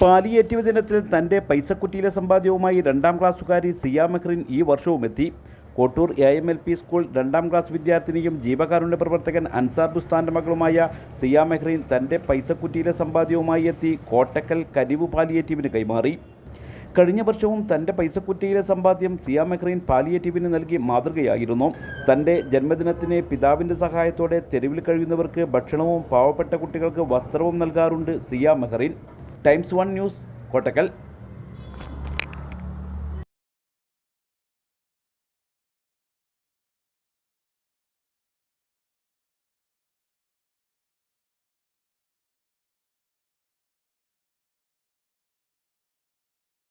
Palliative ദിനത്തിൽ തന്റെ പൈസക്കുട്ടിയിലെ സമ്പാദ്യവുമായി രണ്ടാം ക്ലാസ്സുകാരി സിയ മെഹ്റിൻ ഈ വർഷവും എത്തി. Kottur A M L P school രണ്ടാം ക്ലാസ് വിദ്യാർത്ഥിനിയും ജീവകാരുണ്യ പ്രവർത്തകൻ അൻസാർ ബുസ്താന്റെ മകളുമായ സിയ മെഹ്റിൻ തന്റെ പൈസക്കുറ്റിയിലെ സമ്പാദ്യവുമായി എത്തി. കോട്ടക്കൽ കരിവ് പാലിയേറ്റീവിന് കൈമാറി. കഴിഞ്ഞ വർഷവും തന്റെ പൈസക്കുറ്റിയിലെ സമ്പാദ്യം സിയ മെഹ്റീൻ പാലിയേറ്റീവിന് നൽകി മാതൃകയായിരുന്നു. തന്റെ ജന്മദിനത്തിന് പിതാവിന്റെ സഹായത്തോടെ തെരുവിൽ കഴിയുന്നവർക്ക് ഭക്ഷണവും പാവപ്പെട്ട കുട്ടികൾക്ക് വസ്ത്രവും നൽകാറുണ്ട് Siya Mehreen. Times One News Kottakkal.